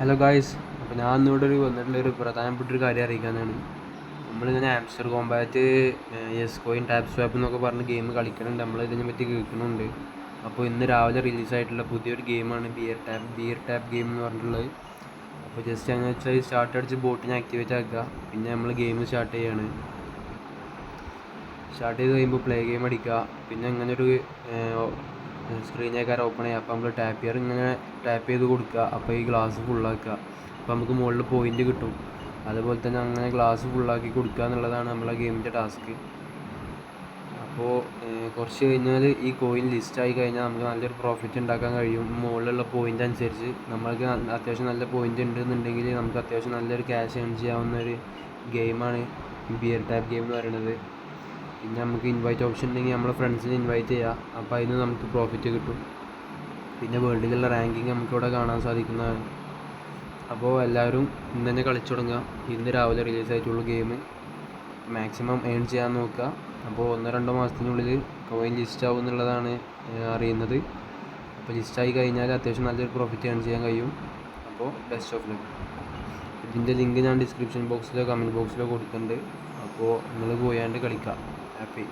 Hello guys അപ്പോൾ ഞാൻ ഇന്നിവിടെ ഒരു വന്നിട്ടുള്ള ഒരു പ്രധാനപ്പെട്ട ഒരു കാര്യം അറിയിക്കാനാണ്. നമ്മളിങ്ങനെ Hamster Kombat S coin tap swap എന്നൊക്കെ പറഞ്ഞ് ഗെയിം കളിക്കുന്നുണ്ട് നമ്മൾ ഇതിനെ പറ്റി കേൾക്കുന്നുണ്ട് അപ്പോൾ ഇന്ന് രാവിലെ റിലീസായിട്ടുള്ള പുതിയൊരു ഗെയിമാണ് bear tap bear tap game എന്ന് പറഞ്ഞിട്ടുള്ളത്. അപ്പോൾ ജസ്റ്റ് അങ്ങനെ വെച്ചാൽ സ്റ്റാർട്ട് അടിച്ച് ബോട്ടിനെ ആക്ടിവേറ്റ് ആക്കുക. പിന്നെ നമ്മൾ ഗെയിം സ്റ്റാർട്ട് ചെയ്യാണ്. സ്റ്റാർട്ട് ചെയ്ത് കഴിയുമ്പോൾ പ്ലേ ഗെയിം അടിക്കുക. പിന്നെ അങ്ങനെ ഒരു സ്ക്രീനേക്കാർ ഓപ്പൺ ചെയ്യുക. അപ്പോൾ നമ്മൾ ടാപ്പ് ചെയ്യാർ ഇങ്ങനെ ടാപ്പ് ചെയ്ത് കൊടുക്കുക. അപ്പോൾ ഈ ഗ്ലാസ് ഫുള്ളാക്കുക അപ്പോൾ നമുക്ക് മുകളിൽ പോയിന്റ് കിട്ടും. അതുപോലെ തന്നെ അങ്ങനെ ഗ്ലാസ് ഫുള്ളാക്കി കൊടുക്കുക എന്നുള്ളതാണ് നമ്മളെ ഗെയിമിന്റെ ടാസ്ക് അപ്പോൾ കുറച്ച് കഴിഞ്ഞാൽ ഈ കോയിൻ ലിസ്റ്റ് ആയി കഴിഞ്ഞാൽ നമുക്ക് നല്ലൊരു പ്രോഫിറ്റ് ഉണ്ടാക്കാൻ കഴിയും. മുകളിലുള്ള പോയിന്റ് അനുസരിച്ച് നമ്മൾക്ക് അത്യാവശ്യം നല്ല പോയിന്റ് ഉണ്ടെന്നുണ്ടെങ്കിൽ നമുക്ക് അത്യാവശ്യം നല്ലൊരു ക്യാഷ് ഏൺ ചെയ്യാവുന്ന ഒരു ഗെയിമാണ് ബിയർ ടാപ്പ് ഗെയിം എന്ന് പറയുന്നത്. പിന്നെ നമുക്ക് ഇൻവൈറ്റ് ഓപ്ഷൻ ഉണ്ടെങ്കിൽ നമ്മളെ ഫ്രണ്ട്സിനെ ഇൻവൈറ്റ് ചെയ്യാം. അപ്പോൾ അതിന് നമുക്ക് പ്രോഫിറ്റ് കിട്ടും. പിന്നെ വേൾഡിലുള്ള റാങ്കിങ് നമുക്കിവിടെ കാണാൻ സാധിക്കുന്നതാണ്. അപ്പോൾ എല്ലാവരും ഇന്ന് തന്നെ കളിച്ചു തുടങ്ങുക. ഇന്ന് രാവിലെ റിലീസ് ആയിട്ടുള്ള ഗെയിം മാക്സിമം ഏൺ ചെയ്യാൻ നോക്കുക. അപ്പോൾ ഒന്നോ രണ്ടോ മാസത്തിനുള്ളിൽ കോയിൻ ലിസ്റ്റ് ആവും എന്നുള്ളതാണ് അറിയുന്നത്. അപ്പോൾ ലിസ്റ്റായി കഴിഞ്ഞാൽ അത്യാവശ്യം നല്ലൊരു പ്രോഫിറ്റ് ഏൺ ചെയ്യാൻ കഴിയും. അപ്പോൾ ബെസ്റ്റ് ഓഫ് ലക്ക് ഇതിന്റെ ലിങ്ക് ഞാൻ ഡിസ്ക്രിപ്ഷൻ ബോക്സിലോ കമന്റ് ബോക്സിലോ കൊടുക്കുന്നുണ്ട്. അപ്പോൾ നിങ്ങൾ പോയാണ്ട് കളിക്കുക. happy.